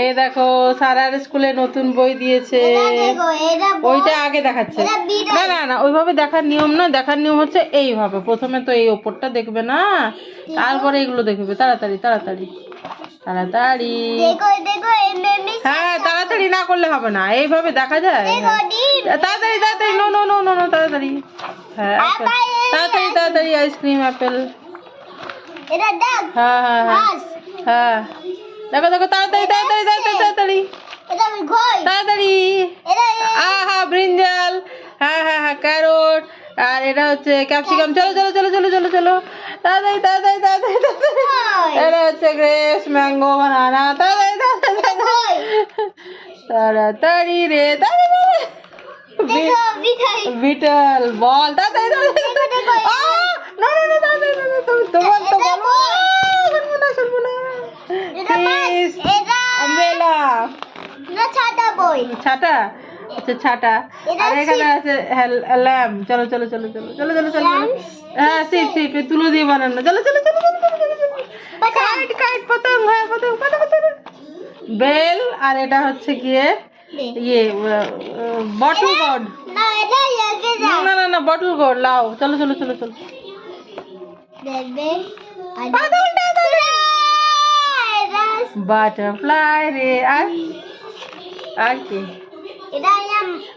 এই দেখো সারার স্কুলে নতুন বই দিয়েছে। ওইটা আগে দেখাচ্ছে। না না না ওইভাবে দেখার নিয়ম না দেখার নিয়ম হচ্ছে এইভাবে। প্রথমে তো এই ওপরটা দেখবে না তারপরে এগুলো দেখবে। তাড়াতাড়ি তাড়াতাড়ি। তাড়াতাড়ি। হ্যাঁ তাড়াতাড়ি না করলে হবে না এইভাবে দেখা যায়। তাড়াতাড়ি তাড়াতাড়ি no no no no no তাড়াতাড়ি। হ্যাঁ। তাড়াতাড়ি তাড়াতাড়ি আইসক্রিম অ্যাপেল। হ্যাঁ হ্যাঁ হ্যাঁ। হ্যাঁ। দেখো দেখো তাড়াতাড়ি তাড়াতাড়ি তাড়াতাড়ি তাড়াতাড়ি। তাড়াতাড়ি। আহা ব্রিঞ্জাল। হ্যাঁ হ্যাঁ হ্যাঁ ক্যারোট। আর এটা হচ্ছে ক্যাপসিকাম। চলো চলো চলো চলো চলো চলো। তাড়াতাড়ি তাড়াতাড়ি তাড়াতাড়ি তাড়াতাড়ি। এটা হচ্ছে গ্রেপস ম্যাঙ্গো বানানা। তাড়াতাড়ি তাড়াতাড়ি তাড়াতাড়ি। রে তাড়াতাড়ি। বিটল বল। তাড়াতাড়ি তাড়াতাড়ি! না না না তাড়াতাড়ি ছাটা আচ্ছা ছাটা আর এখানে আছে ল্যাম চলো চলো চলো চলো চলো চলো চলো হ্যাঁ সিট সিট তুলো দিয়ে বানানো চলো চলো চলো কাইট কাইট পতং হ্যাঁ পতং পতং বেল আর এটা হচ্ছে গিয়ে ইয়ে বটল গড না না না বটল গড লাও চলো চলো চলো চলো বাটারফ্লাই রে আর আর কি?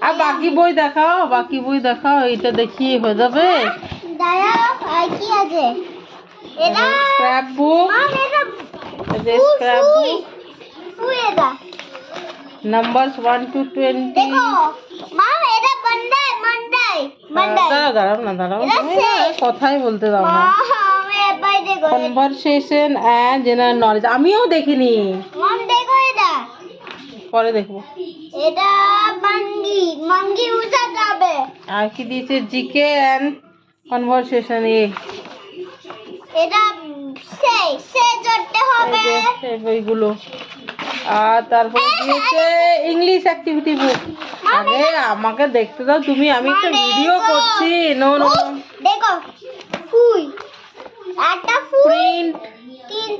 আর বাকি বই দেখাও বাকি বই দেখাও এটা দেখি হয়ে যাবে। কি আছে? এটা স্ক্র্যাপ বুক এটা স্ক্র্যাপ বুক এটা। নাম্বারস টু এটা দাঁড়াও দাঁড়াও না দাঁড়াও। কথাই বলতে দাও না। কনভারসেশন অ্যান্ড জেনারেল নলেজ আমিও দেখিনি। পরে দেখব। এটা মাঙ্গি মাঙ্গি উঠা যাবে। আর কি দিয়েছে জিকে কনভারসেশন এ। এটা সেই সে জড়তে হবে। এই বইগুলো। আর তারপরে দিয়েছে ইংলিশ অ্যাক্টিভিটি বুক আরে আমাকে দেখতে দাও তুমি আমি একটা মানে ভিডিও করছি। নো দেখো একটা প্রিন্ট তিন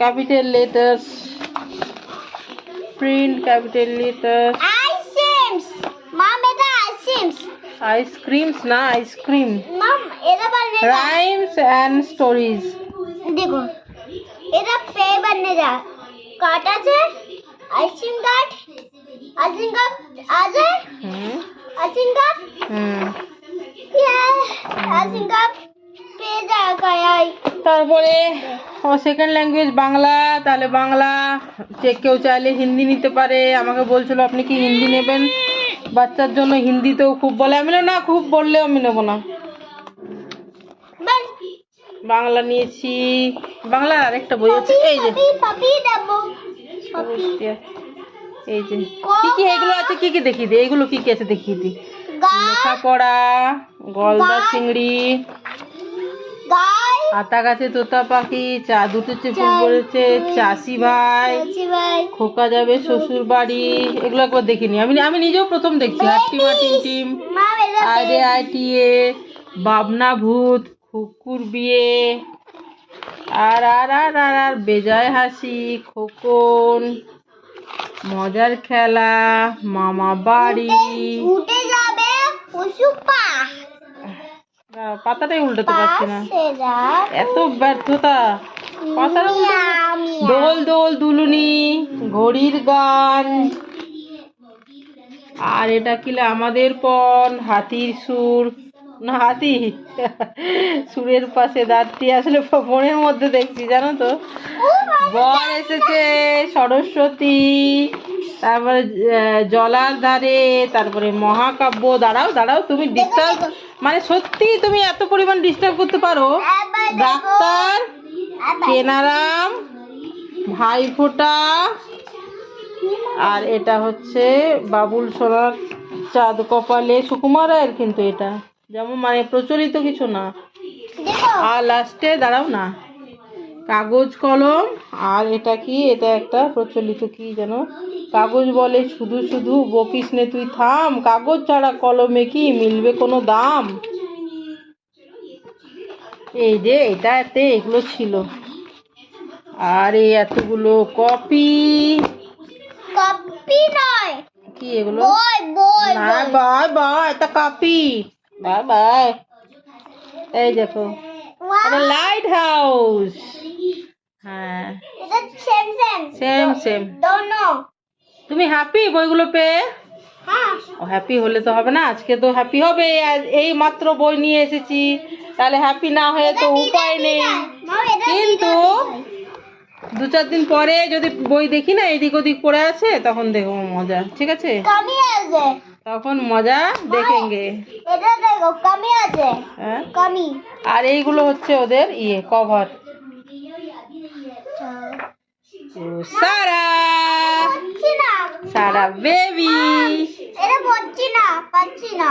capital letters print capital letters ice creams mom eta ice creams ice creams na ice cream mom era banne ja rhymes and stories देखो एरा पे बनने जा काट আছে আইসিং কাট আইসিং কাট আছে আইসিং কাট হুম আইসিং কাট पे जा गया তারপরে ও সেকেন্ড ল্যাঙ্গুয়েজ বাংলা তাহলে বাংলা। যে কেউ চাইলে হিন্দি নিতে পারে। আমাকে বলছিল আপনি কি হিন্দি নেবেন? বাচ্চার জন্য হিন্দিতেও খুব বলে। আমি না খুব বললেও আমি নেব না। বাংলা নিয়েছি। বাংলার আরেকটা বই আছে। এই যে। এই যে। কি কি এগুলো আছে? কি কি দেখিয়ে দিই এগুলো কি কি আছে দেখিয়ে দিই লেখাপড়া গলদা চিংড়ি। আতা গাছে তোতা পাখি চা দুটো চেপুর পড়েছে চাষি ভাই খোকা যাবে শ্বশুর বাড়ি এগুলো একবার দেখিনি আমি আমি নিজেও প্রথম দেখছি হাট্টিমা টিম টিম। আইডে আইটিএ বাবনা ভূত খুকুর বিয়ে। আর আর আর আর আর বেজায় হাসি খোকন মজার খেলা মামা বাড়ি। উঠে যাবে পশুপা দাঁড়াও, পাতাটাই উল্টাতে পারছি না। এত ব্যর্থতা। পাতাটা। দোল দোল দুলুনি ঘড়ির গান। আর এটা কিলে আমাদের পণ হাতির সুর। না হাতি। সুরের পাশে দাঁতটি আসলে ফোনের মধ্যে দেখছি জানো তো? বর এসেছে সরস্বতী। তারপরে জলার ধারে তারপরে মহাকাব্য দাঁড়াও দাঁড়াও তুমি ডিস্টার্ব মানে সত্যি তুমি এত পরিমাণ ডিস্টার্ব করতে পারো? ডাক্তার কেনারাম ভাইফোঁটা আর এটা হচ্ছে বাবুল সোনার চাঁদ কপালে সুকুমার রায়ের কিন্তু এটা। যেমন মানে প্রচলিত কিছু না। আর লাস্টে দাঁড়াও না। কাগজ কলম আর এটা কি? এটা একটা প্রচলিত কি যেন? কাগজ বলে শুধু শুধু বকিস নে তুই থাম। কাগজ ছাড়া কলমে কি মিলবে কোনো দাম? এই যে এটাতে এগুলো ছিল। আর এই এতগুলো কপি। কপি নয়। কি এগুলো? বই বই না বই। বাই বাই এটা কপি। Bye bye. এই দেখো। লাইট হাউস হ্যাঁ। সেম সেম তুমি হ্যাপি বইগুলো পেয়ে? হ্যাঁ। হ্যাপি হলে তো হবে না আজকে তো হ্যাপি হবে এই মাত্র বই নিয়ে এসেছি। তাহলে হ্যাপি না হয়ে তো উপায় নেই। কিন্তু দু চার দিন পরে যদি বই দেখি না এদিক ওদিক পড়ে আছে তখন দেখব মজা ঠিক আছে? তখন মজা দেখেঙ্গে। হ্যাঁ। আর এইগুলো হচ্ছে ওদের ইয়ে কভার সারা। পাচ্ছি সারা বেবি। এটা পড়ছি না পাচ্ছি না।